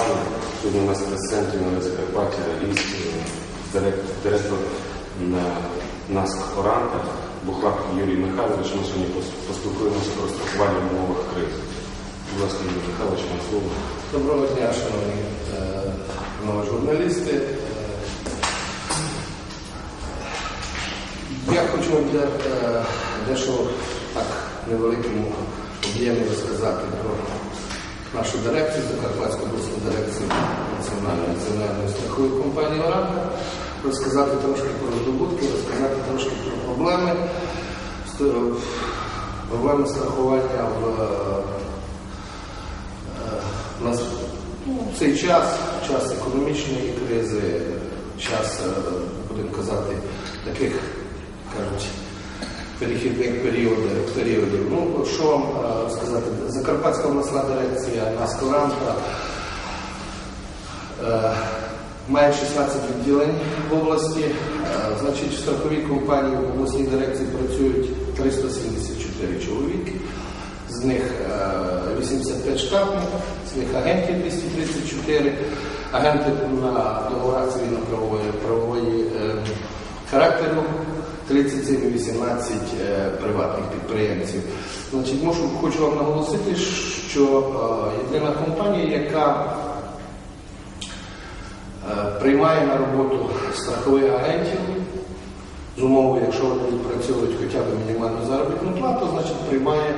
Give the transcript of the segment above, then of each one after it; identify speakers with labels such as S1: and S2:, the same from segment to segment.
S1: страхування. Сьогодні у нас прес-центрі на Закарпаття е, директор, на НАСК Оранта Бухлак Юрій Михайлович. Ми сьогодні пос- поспілкуємося про страхування в умовах кризи. Будь ласка, Юрій Михайлович, вам слово.
S2: Доброго дня, шановні е, панове журналісти. Е, Я хочу вам е, дещо так невеликому об'ємі розказати про нашу дирекцію, Закарпатську обласну дирекцію Національної національної страхової компанії «Оранка», розказати трошки про здобутки, розказати трошки про проблеми, проблеми страхування в е, нас ну, в цей час, час економічної кризи, час, е, будемо казати, таких, кажуть, перехідних періодів. періодів. Ну, що вам е, сказати? Закарпатська обласна дирекція Наскоранта е, має 16 відділень в області. Е, Значить, в страховій компанії в обласній дирекції працюють 374 чоловіки. З них е, 85 штатних, з них агентів 234, агенти на договорах цивільно-правової правової е, характеру 37 і 18 е, приватних підприємців. Значить, можу, хочу вам наголосити, що е, єдина компанія, яка е, приймає на роботу страхових агентів з умовою, якщо вони відпрацьовують хоча б мінімальну заробітну плату, значить приймає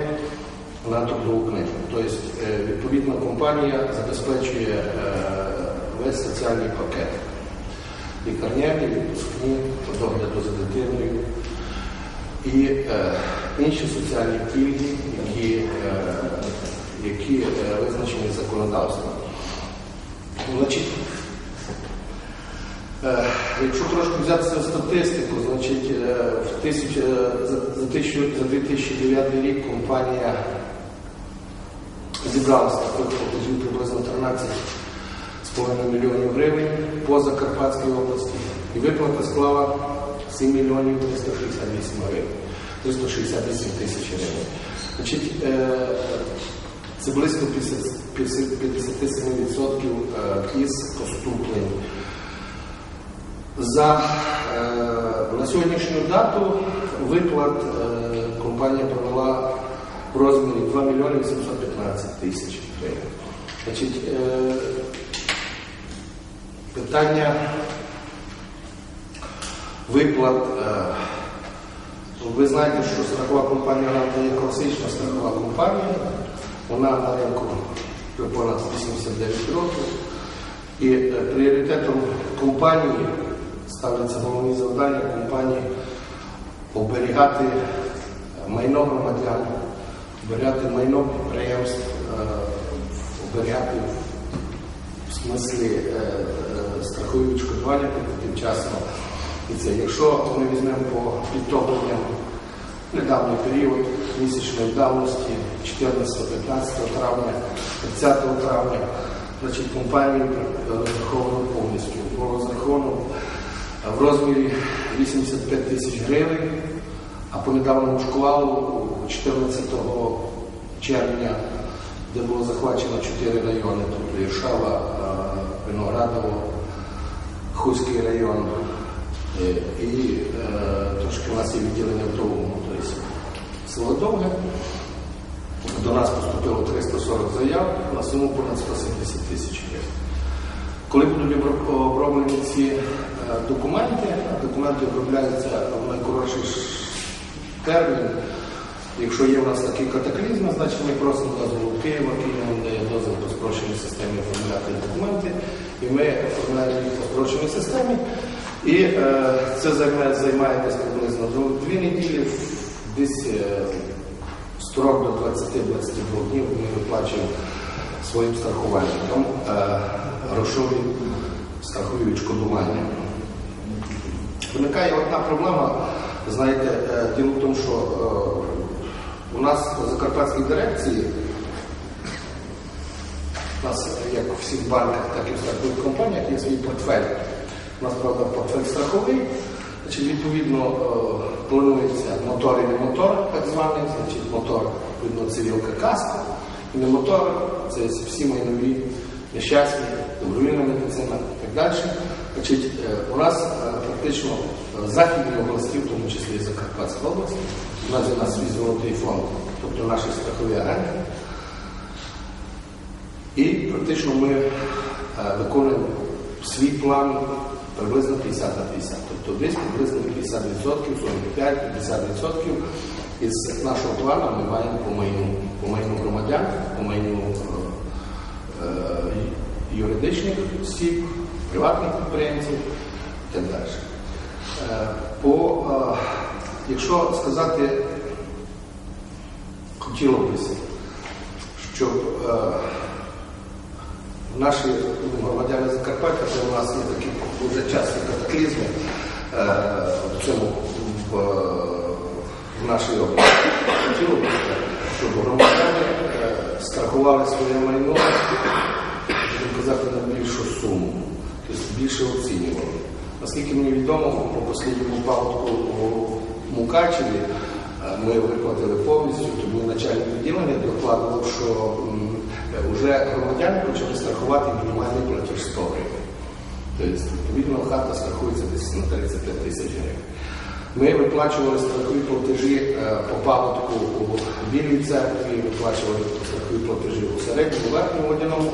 S2: на трудову книгу. Тобто, відповідна компанія забезпечує весь соціальний пакет лікарняні, відпускні, по догляду за дитиною і е, інші соціальні пільги, які е, які е, визначені законодавством. Значить, е, Якщо трошки взяти в статистику, значить е, в тисяч, е, за, за 2009 рік компанія зібрала тобто, з приблизно 13. 2,5 мільйонів гривень по Закарпатській області. І виплата склала 7 мільйонів 368 гривень. 368 тисяч гривень. Значить, е, це близько 57% е, із поступлень. За е, на сьогоднішню дату виплат компанія провела в розмірі 2 мільйони 815 тисяч гривень. Значить, питання виплат. Е, ви знаєте, що страхова компанія «Ранта» є класична страхова компанія. Вона на ринку понад 89 років. І е, пріоритетом компанії ставляться головні завдання компанії оберігати майно громадян, оберігати майно підприємств, е, оберігати в смислі страхові відшкодування тимчасно. І це, якщо ми візьмемо по підтопленням недавній період місячної давності 14-15 травня, 30 травня, значить компанію розраховано повністю. Було розраховано в розмірі 85 тисяч гривень, а по недавньому шквалу 14 червня, де було захвачено 4 райони, тобто Іршава, е, Виноградово, Хуський район е, і е, трошки у нас є відділення в Довгому, тобто село Довге. До нас поступило 340 заяв на суму понад 170 тисяч гривень. Коли будуть оброблені ці е, документи, документи обробляються в найкоротший термін. Якщо є в нас такі катаклізми, значить ми просимо дозволу Києва, Києва дає дозвіл по спрощеній системі ми їх по спрощеній системі. І е, це займає, займає десь приблизно дві- неділі, десь е, строк до 20-22 днів ми виплачуємо своїм страхувальникам е, грошові страхові відшкодування. Виникає одна проблема, знаєте, е, в тому, що е, у нас в Закарпатській дирекції, у нас, як у всіх банках, так і в страхових компаніях, є свій портфель. У нас, правда, портфель страховий, значить, відповідно, е, планується мотор і не мотор, так званий, значить, мотор, відповідно, цивілка каска, і не мотор, це всі майнові нещасні, добровільна медицина і так далі. Значить, е, у нас е, практично західні області, в тому числі і Закарпатська область, у нас є на свій золотий фонд, тобто наші страхові агенти. І практично ми е, виконуємо свій план приблизно 50 на 50. Тобто десь приблизно 50%, 45-50% із нашого плану ми маємо по майну, по майну громадян, по майну е, юридичних осіб, приватних підприємців і так далі. Е, По, е, якщо сказати, хотіло б, щоб е, наші громадяни Закарпаття, це у нас є такі дуже часті катаклізми е, в цьому в, в нашій області. Хотіло б, щоб громадяни е, страхували своє майно, будемо казати, на більшу суму, тобто більше оцінювали. Наскільки мені відомо, по останньому випадку у Мукачеві е, ми виплатили повністю, тому начальник відділення докладував, що вже громадяни почали страхувати мінімальний платіж 100 гривень. Тобто, відповідно, хата страхується десь на 35 тисяч гривень. Ми виплачували страхові платежі е, по паводку у Білій церкві, виплачували страхові платежі у середньому верхньому водяному,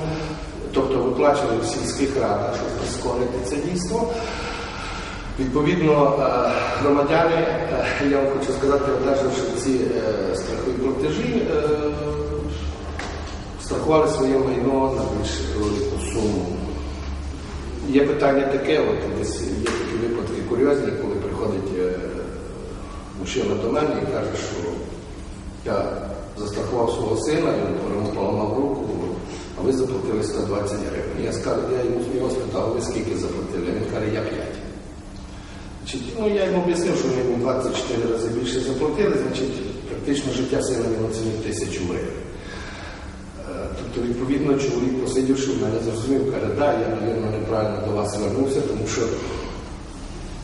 S2: тобто виплачували в сільських радах, щоб прискорити це дійство. Відповідно, е, громадяни, е, я вам хочу сказати, одержавши ці е, страхові платежі, е, страхували своє майно на більш велику суму. Є питання таке, от десь є такі випадки курйозні, коли приходить е, мужчина до мене і каже, що я застрахував свого сина, він поламав руку, а ви заплатили 120 гривень. Я, скажу, я йому спитав, ви скільки заплатили? Він каже, я 5. Значить, ну, я йому об'яснив, що ми йому 24 рази більше заплатили, значить, практично життя сина він оцінив тисячу гривень. Е, Тобто, відповідно, чоловік, посидівши в мене, зрозумів, каже, да, я, мабуть, неправильно до вас звернувся, тому що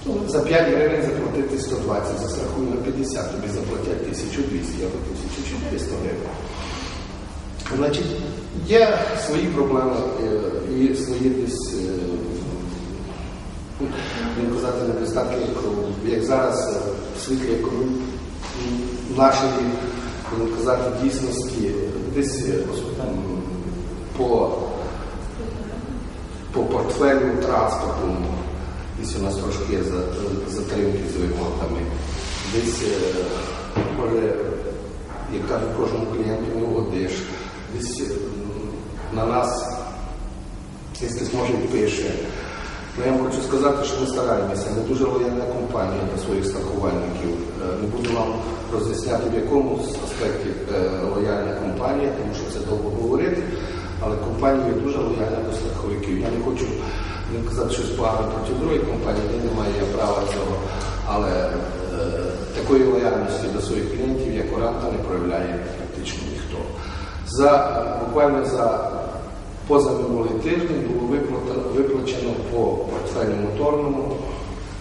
S2: ну, за 5 гривень заплатити 120, за страхуй на 50, тобі заплатять 1200, або 1400 гривень. Значить, є свої проблеми е, і свої десь, е, ну, не казати, недостатки, як зараз е, в світлі нашої, будемо казати, дійсності, десь е, м, по, по портфелю транспорту, десь у нас трошки затримки з виплатами, десь, е, може, як кажуть, кожному клієнту не угодиш, десь е, на нас хтось може пише. Ну, я вам хочу сказати, що ми стараємося. Ми дуже лояльна компанія до своїх страхувальників. Не буду вам роз'ясняти, в якому аспекті е, лояльна компанія, тому що це довго говорити, але компанія дуже лояльна до страховиків. Я не хочу не казати щось погане проти другої компанії, де немає права цього. Але е, такої лояльності до своїх клієнтів, як Оранта, не проявляє практично ніхто. За, буквально за Позаминулий тиждень було виплачено по портфелю моторному.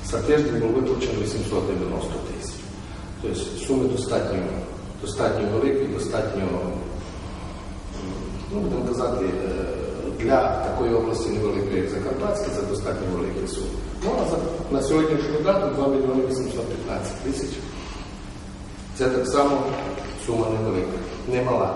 S2: За тиждень було виплачено 890 тисяч. Тобто суми достатньо, достатньо великі, достатньо, ну, будемо казати, е, для такої області невеликої, як Закарпатська, це достатньо великі суми. Ну, а на сьогоднішню дату 2 мільйони 815 тисяч. Це так само сума невелика, немала.